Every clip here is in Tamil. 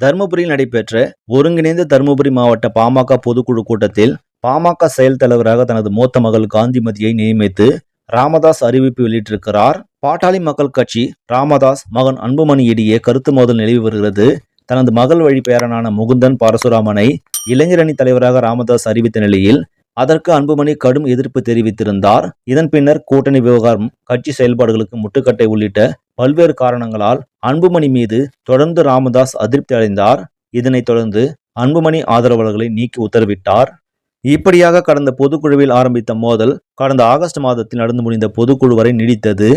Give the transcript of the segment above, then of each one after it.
தருமபுரியில் நடைபெற்ற ஒருங்கிணைந்த தருமபுரி மாவட்ட பாமக பொதுக்குழு கூட்டத்தில் பாமக செயல் தலைவராக தனது மூத்த மகள் காந்திமதியை நியமித்து ராமதாஸ் அறிவிப்பு வெளியிட்டிருக்கிறார். பாட்டாளி மக்கள் கட்சி ராமதாஸ் மகன் அன்புமணி இடையே கருத்து மோதல் நிலவி வருகிறது. தனது மகள் வழி பேரனான முகுந்தன் பரசுராமனை இளைஞரணி தலைவராக ராமதாஸ் அறிவித்த நிலையில் அதற்கு அன்புமணி கடும் எதிர்ப்பு தெரிவித்திருந்தார். இதன் பின்னர் கூட்டணி விவகாரம் கட்சி செயல்பாடுகளுக்கு முட்டுக்கட்டை உள்ளிட்ட பல்வேறு காரணங்களால் அன்புமணி மீது தொடர்ந்து ராமதாஸ் அதிருப்தி அடைந்தார். இதனைத் தொடர்ந்து அன்புமணி ஆதரவாளர்களை நீக்கி உத்தரவிட்டார். இப்படியாக கடந்த பொதுக்குழுவில் ஆரம்பித்த மோதல் கடந்த ஆகஸ்ட் மாதத்தில் நடந்து முடிந்த பொதுக்குழு வரை நீடித்தது.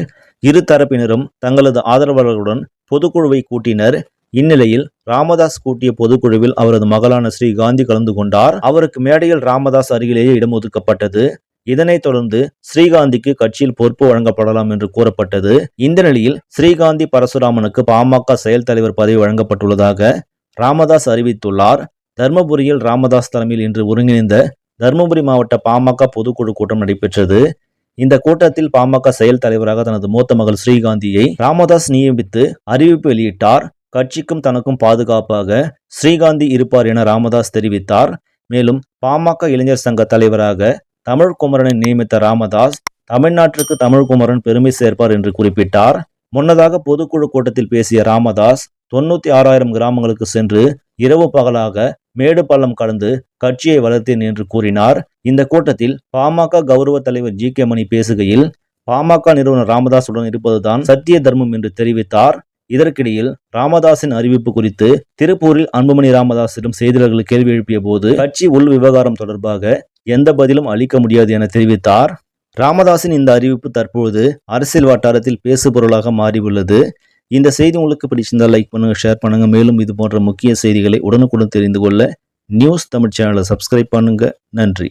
இரு தரப்பினரும் தங்களது ஆதரவாளர்களுடன் பொதுக்குழுவை கூட்டினர். இந்நிலையில் ராமதாஸ் கூட்டிய பொதுக்குழுவில் அவரது மகளான ஸ்ரீ காந்தி கலந்து கொண்டார். அவருக்கு மேடையில் ராமதாஸ் அருகிலேயே இடம் ஒதுக்கப்பட்டது. இதனைத் தொடர்ந்து ஸ்ரீகாந்திக்கு கட்சியில் பொறுப்பு வழங்கப்படலாம் என்று கூறப்பட்டது. இந்த நிலையில் ஸ்ரீகாந்தி பரசுராமனுக்கு பாமக செயல் தலைவர் பதவி வழங்கப்பட்டுள்ளதாக ராமதாஸ் அறிவித்துள்ளார். தர்மபுரியில் ராமதாஸ் தலைமையில் இன்று ஒருங்கிணைந்த தருமபுரி மாவட்ட பாமக பொதுக்குழு கூட்டம் நடைபெற்றது. இந்த கூட்டத்தில் பாமக செயல் தலைவராக தனது மூத்த மகள் ஸ்ரீகாந்தியை ராமதாஸ் நியமித்து அறிவிப்பு வெளியிட்டார். கட்சிக்கும் தனக்கும் பாதுகாப்பாக ஸ்ரீகாந்தி இருப்பார் என ராமதாஸ் தெரிவித்தார். மேலும் பாமக இளைஞர் சங்க தலைவராக தமிழ்குமரனை நியமித்த ராமதாஸ் தமிழ்நாட்டிற்கு தமிழ்குமரன் பெருமை சேர்ப்பார் என்று குறிப்பிட்டார். முன்னதாக பொதுக்குழு கூட்டத்தில் பேசிய ராமதாஸ் தொண்ணூத்தி ஆறாயிரம் கிராமங்களுக்கு சென்று இரவு பகலாக மேடு பள்ளம் கடந்து கட்சியை வளர்த்தேன் என்று கூறினார். இந்த கூட்டத்தில் பாமக கௌரவ தலைவர் ஜி கே மணி பேசுகையில் பாமக நிறுவனர் ராமதாசுடன் இருப்பதுதான் சத்திய தர்மம் என்று தெரிவித்தார். இதற்கிடையில் ராமதாஸின் அறிவிப்பு குறித்து திருப்பூரில் அன்புமணி ராமதாஸிடம் செய்தியாளர்கள் கேள்வி எழுப்பிய போது கட்சி உள் விவகாரம் தொடர்பாக எந்த பதிலும் அளிக்க முடியாது என தெரிவித்தார். ராமதாஸின் இந்த அறிவிப்பு தற்பொழுது அரசியல் வட்டாரத்தில் பேசுபொருளாக மாறியுள்ளது. இந்த செய்தி உங்களுக்கு பிடிச்சிருந்தால் லைக் பண்ணுங்க ஷேர் பண்ணுங்க. மேலும் இது போன்ற முக்கிய செய்திகளை உடனுக்குடன் தெரிந்து கொள்ள நியூஸ் தமிழ் சேனலை சப்ஸ்கிரைப் பண்ணுங்க. நன்றி.